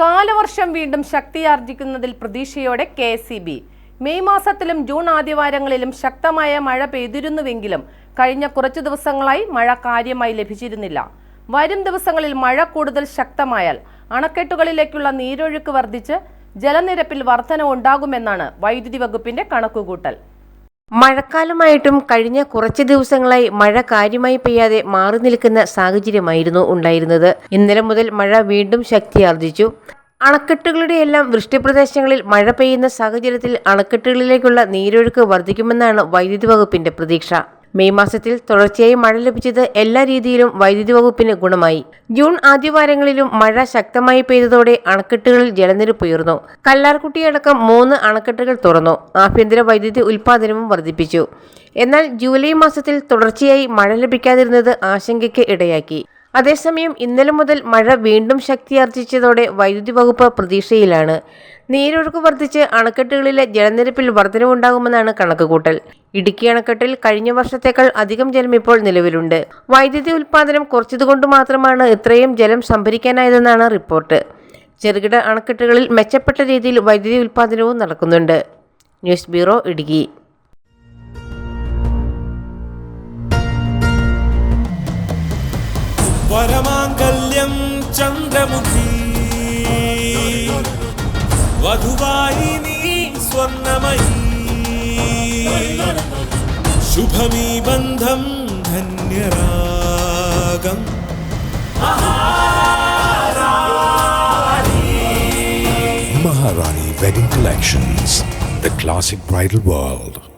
കാലവർഷം വീണ്ടും ശക്തിയാർജിക്കുന്നതിൽ പ്രതീക്ഷയോടെ കെ സി ബി. മെയ് മാസത്തിലും ജൂൺ ആദ്യവാരങ്ങളിലും ശക്തമായ മഴ പെയ്തിരുന്നുവെങ്കിലും കഴിഞ്ഞ കുറച്ചു ദിവസങ്ങളായി മഴ കാര്യമായി ലഭിച്ചിരുന്നില്ല. വരും ദിവസങ്ങളിൽ മഴ കൂടുതൽ ശക്തമായാൽ അണക്കെട്ടുകളിലേക്കുള്ള നീരൊഴുക്ക് വർദ്ധിച്ച് ജലനിരപ്പിൽ വർധന ഉണ്ടാകുമെന്നാണ് വൈദ്യുതി വകുപ്പിന്റെ കണക്കുകൂട്ടൽ. മഴക്കാലമായിട്ടും കഴിഞ്ഞ കുറച്ച് ദിവസങ്ങളായി മഴ കാര്യമായി പെയ്യാതെ മാറി നിൽക്കുന്ന സാഹചര്യമായിരുന്നു ഉണ്ടായിരുന്നത്. ഇന്നലെ മുതൽ മഴ വീണ്ടും ശക്തിയാർജിച്ചു അണക്കെട്ടുകളുടെ എല്ലാം വൃഷ്ടിപ്രദേശങ്ങളിൽ മഴ പെയ്യുന്ന സാഹചര്യത്തിൽ അണക്കെട്ടുകളിലേക്കുള്ള നീരൊഴുക്ക് വർദ്ധിക്കുമെന്നാണ് വൈദ്യുതി വകുപ്പിന്റെ പ്രതീക്ഷ. മെയ് മാസത്തിൽ തുടർച്ചയായി മഴ ലഭിച്ചത് എല്ലാ രീതിയിലും വൈദ്യുതി വകുപ്പിന് ഗുണമായി. ജൂൺ ആദ്യവാരങ്ങളിലും മഴ ശക്തമായി പെയ്തതോടെ അണക്കെട്ടുകളിൽ ജലനിരപ്പ് ഉയർന്നു. കല്ലാർകുട്ടിയടക്കം മൂന്ന് അണക്കെട്ടുകൾ തുറന്നു. ആഭ്യന്തര വൈദ്യുതി ഉൽപാദനവും വർദ്ധിപ്പിച്ചു. എന്നാൽ ജൂലൈ മാസത്തിൽ തുടർച്ചയായി മഴ ലഭിക്കാതിരുന്നത് ആശങ്കയ്ക്ക് ഇടയാക്കി. അതേസമയം ഇന്നലെ മുതൽ മഴ വീണ്ടും ശക്തിയാർജിച്ചതോടെ വൈദ്യുതി വകുപ്പ് പ്രതീക്ഷയിലാണ്. നീരൊഴുക്ക് വർദ്ധിച്ച് അണക്കെട്ടുകളിലെ ജലനിരപ്പിൽ വർധനവുണ്ടാകുമെന്നാണ് കണക്കുകൂട്ടൽ. ഇടുക്കി അണക്കെട്ടിൽ കഴിഞ്ഞ വർഷത്തേക്കാൾ അധികം ജലം ഇപ്പോൾ നിലവിലുണ്ട്. വൈദ്യുതി ഉൽപ്പാദനം കുറച്ചതുകൊണ്ട് മാത്രമാണ് ഇത്രയും ജലം സംഭരിക്കാനായതെന്നാണ് റിപ്പോർട്ട്. ചെറുകിട അണക്കെട്ടുകളിൽ മെച്ചപ്പെട്ട രീതിയിൽ വൈദ്യുതി ഉൽപ്പാദനവും നടക്കുന്നുണ്ട്. News bureau Idukki. परमाङ्गल्यं चन्द्रमुखी वधुवाहिनी स्वर्णमयी शुभमी बन्धं धन्यरागम् Maharani Wedding Collections, the classic bridal world.